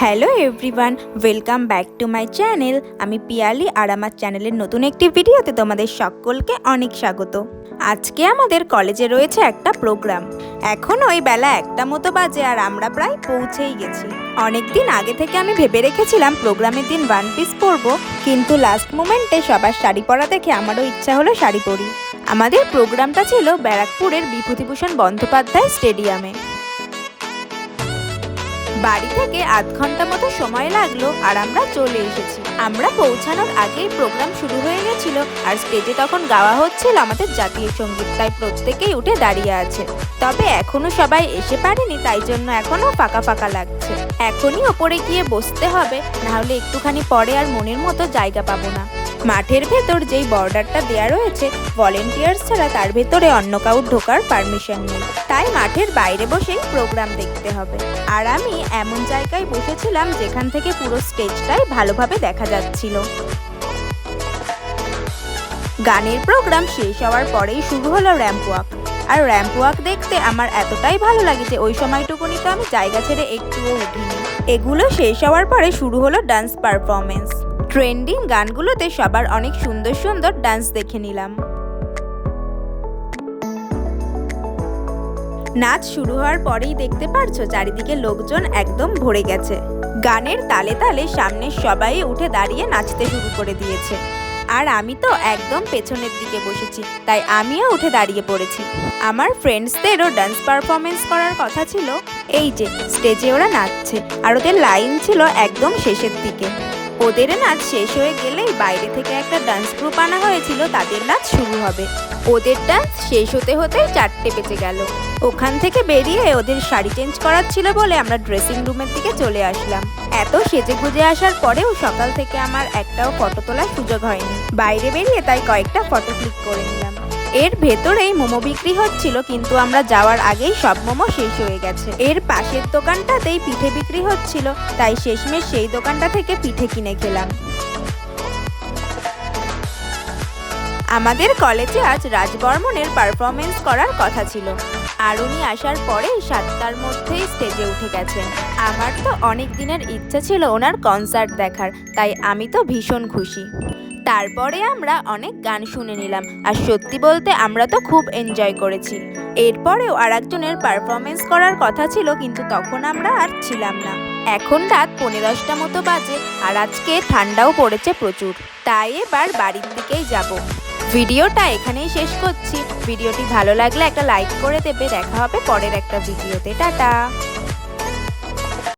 Hello everyone, welcome back to my channel. আমি পিয়ালি আর আমার চ্যানেলের নতুন একটি ভিডিওতে তোমাদের সকলকে অনেক স্বাগত। আজকে আমাদের কলেজে রয়েছে একটা প্রোগ্রাম। এখন ওই বেলা একটা মতো বাজে আর আমরা প্রায় পৌঁছেই গেছি। অনেক দিন আগে থেকে আমি ভেবে রেখেছিলাম প্রোগ্রামের দিন ওয়ান পিস পরবো, কিন্তু লাস্ট মোমেন্টে সবার শাড়ি পরা দেখে আমারও ইচ্ছা হলো শাড়ি পরি। আমাদের প্রোগ্রামটা ছিল ব্যারাকপুরের বিভূতিভূষণ বন্দ্যোপাধ্যায় স্টেডিয়ামে। বাড়ি থেকে আধ ঘণ্টা মতো সময় লাগল আর আমরা চলে এসেছি। আমরা পৌঁছানোর আগেই প্রোগ্রাম শুরু হয়ে গেছিল আর স্টেজে তখন গাওয়া হচ্ছিল আমাদের জাতীয় সংগীত, তাই প্রত্যেকেই উঠে দাঁড়িয়ে আছে। তবে এখনও সবাই এসে পারেনি, তাই জন্য এখনও ফাঁকা ফাঁকা লাগছে। এখনই ওপরে গিয়ে বসতে হবে, নাহলে একটুখানি পরে আর মনের মতো জায়গা পাবো না। মাঠের ভেতর যেই বর্ডারটা দেয়া রয়েছে ভলেন্টিয়ার্স ছাড়া তার ভেতরে অন্য কাউর ঢোকার পারমিশন নেই। তাই মাঠের বাইরে বসেই প্রোগ্রাম দেখতে হবে। আর আমি এমন জায়গায় বসেছিলাম যেখান থেকে পুরো স্টেজটাই ভালোভাবে দেখা যাচ্ছিল। গানের প্রোগ্রাম শেষ হওয়ার পরেই শুরু হলো র্যাম্প ওয়াক আর র্যাম্প ওয়াক দেখতে আমার এতটাই ভালো লাগে যে ওই সময়টুকুনি তো আমি জায়গা ছেড়ে একটুও উঠিনি। এগুলো শেষ হওয়ার পরে শুরু হলো ডান্স পারফরমেন্স ট্রেন্ডিং গানগুলোতে সবার অনেক সুন্দর সুন্দর ডান্স দেখে নিলাম। নাচ শুরু হওয়ার পরেই দেখতে পারছ চারিদিকে লোকজন একদম ভরে গেছে। গানের তালে তালে সামনের সবাই উঠে দাঁড়িয়ে নাচতে শুরু করে দিয়েছে। আর আমি তো একদম পেছনের দিকে বসেছি, তাই আমিও উঠে দাঁড়িয়ে পড়েছি। আমার ফ্রেন্ডসদেরও ডান্স পারফরমেন্স করার কথা ছিল। এই যে স্টেজে ওরা নাচছে, আর ওদের লাইন ছিল একদম শেষের দিকে। ওদের নাচ শেষ হয়ে গেলেই বাইরে থেকে একটা ডান্স গ্রুপ আনা হয়েছিল, তাদের নাচ শুরু হবে। ওদের ডান্স শেষ হতে হতে চারটে বেঁচে গেল। ওখান থেকে বেরিয়ে ওদের শাড়ি চেঞ্জ করার ছিল বলে আমরা ড্রেসিং রুমের দিকে চলে আসলাম। এত সেজে গুজে আসার পরেও সকাল থেকে আমার একটাও ফটো তোলার সুযোগ হয়নি। বাইরে বেরিয়ে তাই কয়েকটা ফটো ক্লিক করে নিলাম। এর ভেতরেই মোমো বিক্রি হচ্ছিল, কিন্তু আমরা যাওয়ার আগেই সব মোমো শেষ হয়ে গেছে। এর পাশের দোকানটাতেই পিঠে বিক্রি হচ্ছিল, তাই শেষমেশ সেই দোকানটা থেকে পিঠে কিনে খেলাম। আমাদের কলেজে আজ রাজবর্মনের পারফরমেন্স করার কথা ছিল। আর উনি আসার পরে সাতটার মধ্যেই স্টেজে উঠে গেছেন আমার তো অনেক দিনের ইচ্ছা ছিল ওনার কনসার্ট দেখার, তাই আমি তো ভীষণ খুশি। তারপরে আমরা অনেক গান শুনে নিলাম। আর সত্যি বলতে আমরা তো খুব এনজয় করেছি। এরপরেও আর একজনের পারফরমেন্স করার কথা ছিল, কিন্তু তখন আমরা আর ছিলাম না। এখন রাত পৌনে দশটা মতো বাজে, আর আজকে ঠান্ডাও পড়েছে প্রচুর। তাই এবার বাড়ির দিকেই যাব। ভিডিওটা এখানেই শেষ করছি। ভিডিওটি ভালো লাগলে একটা লাইক করে দেবে। দেখা হবে পরের একটা ভিডিওতে। টাটা!